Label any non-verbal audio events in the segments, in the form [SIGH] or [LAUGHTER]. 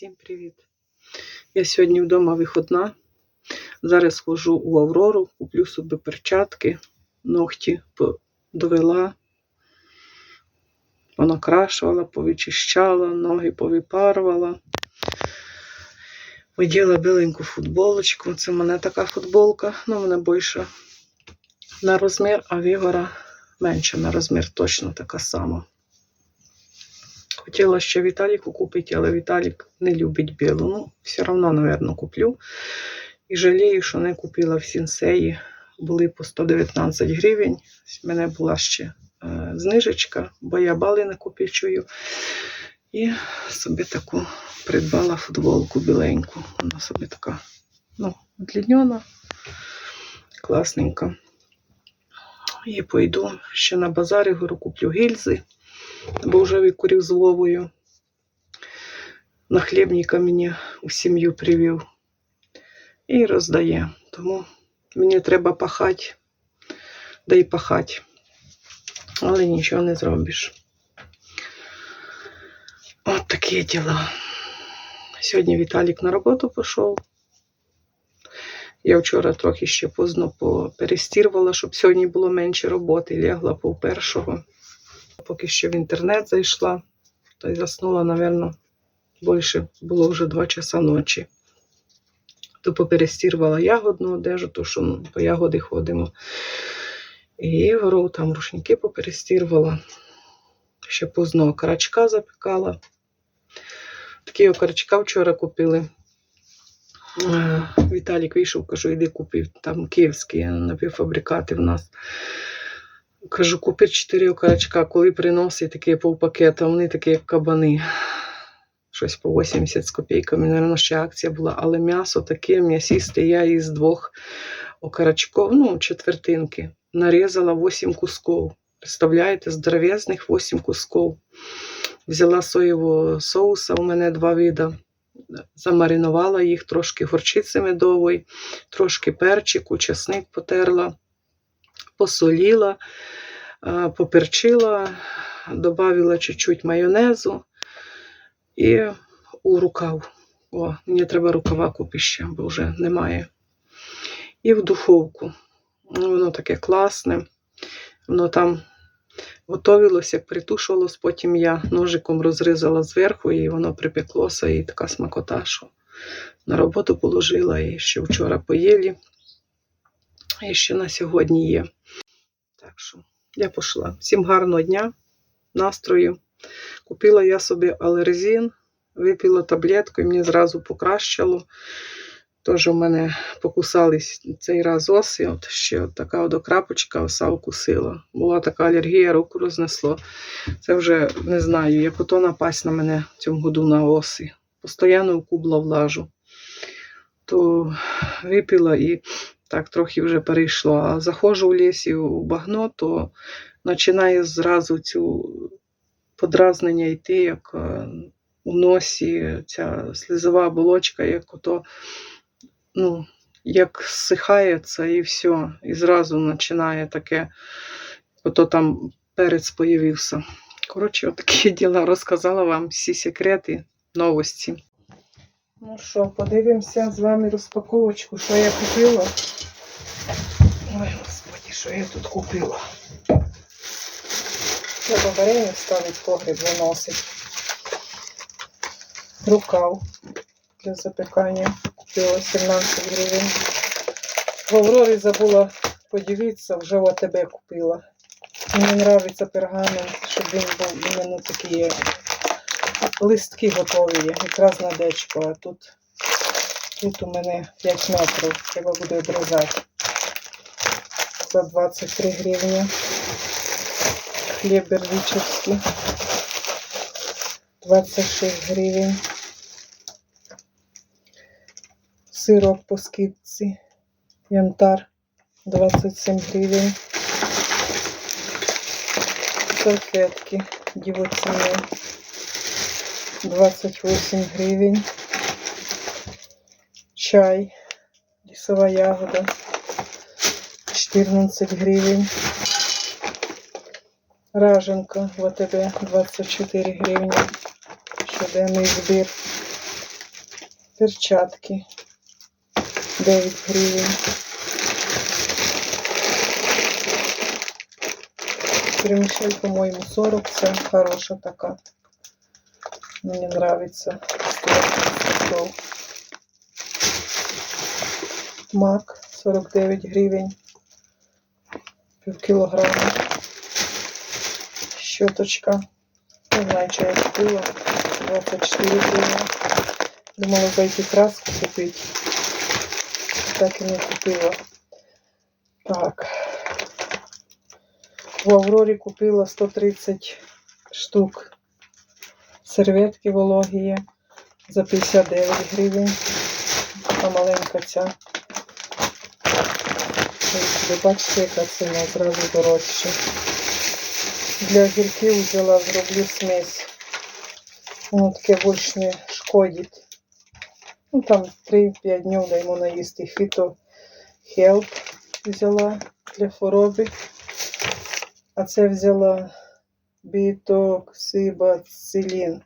Всім привіт! Я сьогодні вдома виходна. Зараз схожу у Аврору, куплю собі перчатки, ногті довела, понакрашувала, повичищала, ноги повипарувала. Виділа біленьку футболочку. Це в мене така футболка, ну, мене більше на розмір, а в Ігора менше на розмір, точно така сама. Хотіла ще Віталіку купити, але Віталік не любить білу. Ну, все одно, мабуть, куплю. І жалію, що не купила в сінсеї. Були по 119 гривень. У мене була ще е, знижечка, бо я бали не купічую. І собі таку придбала футболку біленьку. Вона собі така ну, дліньона, класненька. І пойду ще на базарі, говорю, куплю гільзи бо вже викурив з Вовою. На хлібника мені у сім'ю привів і роздає. Тому мені треба пахати, да й пахати. Але нічого не зробиш. От такі діла. Сьогодні Віталік на роботу пішов. Я вчора трохи ще поздно поперестірвала, щоб сьогодні було менше роботи, лягла по першого поки що в інтернет зайшла, то й заснула, напевно, більше було вже 2 часа ночі. То поперестірвала ягодну одежу, то що ну, по ягоди ходимо. І гору там рушники поперестірвала. Ще поздно окорочка запікала. Такі окорочка вчора купили. Е, Віталік вийшов, кажу, іди купив там київські напівфабрикати в нас. Кажу, купи 4 окорочка, коли приносить такі півпакета, вони такі, як кабани. Щось по 80 з копійками. Наверно, ще акція була, але м'ясо таке м'ясисте. Я із двох окорочков, ну, четвертинки, нарізала 8 кусков. Представляєте, здоровезних 8 кусков. Взяла соєвого соуса, у мене два вида. Замаринувала їх трошки горчиці медової, трошки перчику, чесник потерла посоліла, поперчила, додавила чуть-чуть майонезу і у рукав. О, мені треба рукава купити ще, бо вже немає. І в духовку. Воно таке класне. Воно там готовилося, притушувалось, потім я ножиком розрізала зверху, і воно припеклося, і така смакота, що на роботу положила і ще вчора поїли. І ще на сьогодні є. Що я пішла. Всім гарного дня, настрою. Купила я собі алерзін, випила таблетку і мені зразу покращило. Тож у мене покусались цей раз оси. От ще от така от крапочка оса укусила. Була така алергія, руку рознесло. Це вже не знаю, як ото напасть на мене в цьому году на оси. Постоянно кубла влажу. То випила і так трохи вже перейшло. А заходжу в лісі у багно, то починає зразу цю подразнення йти, як е, у носі ця слізова оболочка, як ото, ну, як зсихається і все. І зразу починає таке, ото там перець появився. Коротше, отакі [LAUGHS] діла розказала вам всі секрети, новості. Ну що, подивимося з вами розпаковочку, що я купила. Ой, господи, що я тут купила. Треба варення ставити погріб виносить. Рукав для запікання. Купила 17 гривень. В забула подивитися, вже в АТБ купила. Мені подобається пергамент, щоб він був іменно такий листки готові, якраз на дечко, а тут, тут у мене 5 метрів, треба буде обрізати. За 23 гривні. Хліб бердичівський. 26 гривень. Сирок по скидці. Янтар 27 гривень. Салфетки дівоцінні. 28 гривень. Чай, лісова ягода, 14 гривень. Раженка в АТБ 24 гривні. Щоденний збір. Перчатки 9 гривень. Примішель, по-моєму, 40. Це хороша така. Мені нравится. Стол. Мак 49 гривень. Пів кілограма. Щоточка. Не знаю, чи я купила. 24 гривні. Думала зайти краску купити. Так і не купила. Так. В Аврорі купила 130 штук. Серветки вологі за 59 гривень. Така маленька ця. Ви бачите, яка ціна зразу дорожче. Для огірків взяла, зроблю смесь. Воно таке більше не шкодить. Ну там 3-5 днів даємо наїсти. Фіто Хелп взяла для хвороби. А це взяла бітоксибацилін.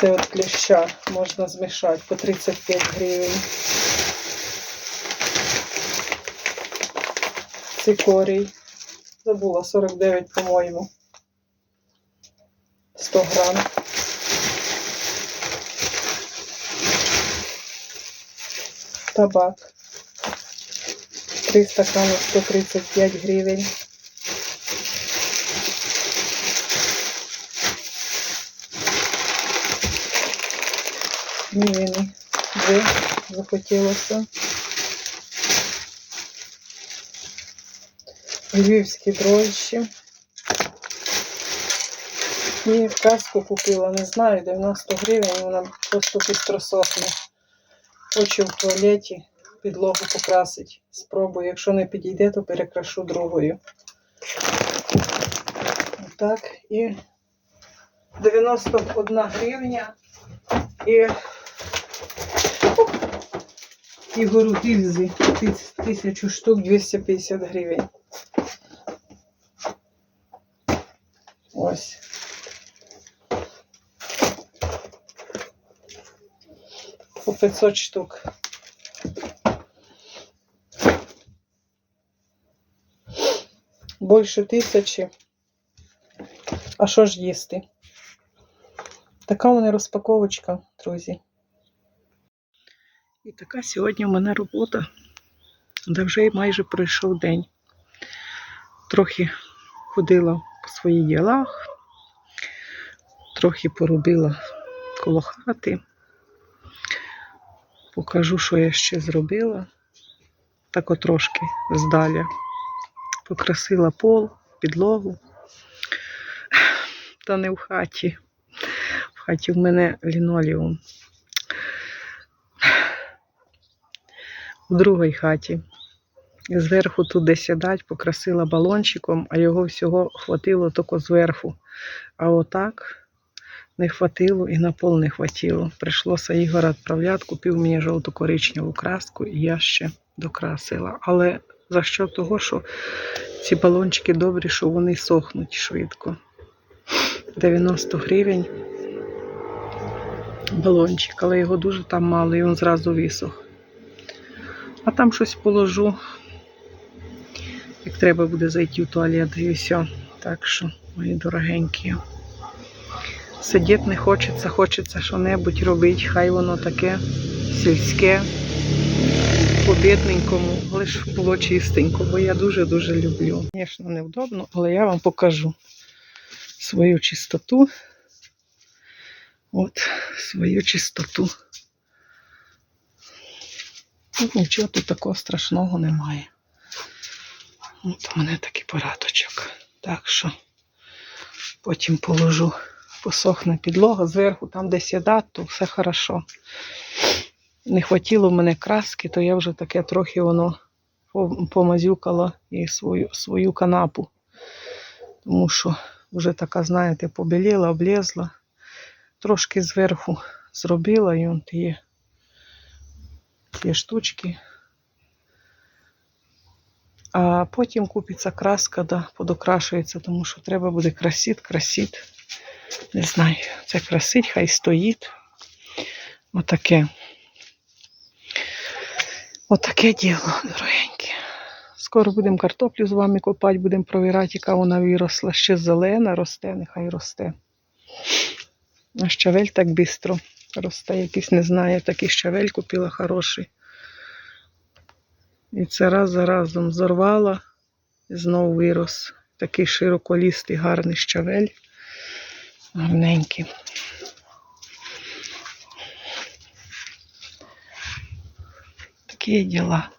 Це от кліща можна змішати по 35 гривень. Цикорій. Забула 49, по-моєму. 100 грам. Табак. 3 стакани 135 гривень. Мівіни. Дві захотілося. Львівські дрожжі. І каску купила, не знаю, 90 гривень, вона просто быстро сохне. Хочу в туалеті підлогу покрасити. Спробую. Якщо не підійде, то перекрашу другою. Так, і 91 гривня. І, і гору гільзи. Тис- Тисячу штук 250 гривень. Ось. По 500 штук. Більше тисячі. А що ж їсти? Така у мене розпаковочка, друзі. І така сьогодні у мене робота, де вже майже пройшов день. Трохи ходила по своїх ділах, трохи поробила коло хати. Покажу, що я ще зробила. Так от трошки здаля. Покрасила пол, підлогу. Та не в хаті. В хаті в мене лінолеум. В другій хаті. Зверху туди сідать, покрасила балончиком, а його всього хватило тільки зверху. А отак не хватило і на пол не хватило. Прийшлося Ігора відправляти, купив мені жовту коричневу краску і я ще докрасила. Але за що того, що ці балончики добрі, що вони сохнуть швидко. 90 гривень балончик, але його дуже там мало, і він зразу висох. А там щось положу. Як треба буде зайти в туалет і все. Так що, мої дорогенькі. Сидіти не хочеться, хочеться що-небудь робити. Хай воно таке сільське, по-бідненькому, лиш було чистенько, бо я дуже-дуже люблю. Звісно, невдобно, але я вам покажу свою чистоту. От свою чистоту. Ну, Нічого тут такого страшного немає. От у мене такий порадочок. Так що потім положу, посохне підлога зверху, там де сідати, то все хорошо. Не хватило в мене краски, то я вже таке трохи воно помазюкала і свою, свою канапу. Тому що вже така, знаєте, побіліла, облізла. Трошки зверху зробила і он є ті штучки. А потім купиться краска, да, подокрашується, тому що треба буде красити, красити. Не знаю, це красить, хай стоїть. Отаке. Отаке діло, дорогенькі. Скоро будемо картоплю з вами копати, будемо провірати, яка вона виросла. Ще зелена росте, нехай росте. А щавель так швидко росте, якийсь не знаю, такий щавель купила хороший. І це раз за разом зорвала і знову вирос. Такий широколістий, гарний щавель. Гарненький. Такі діла.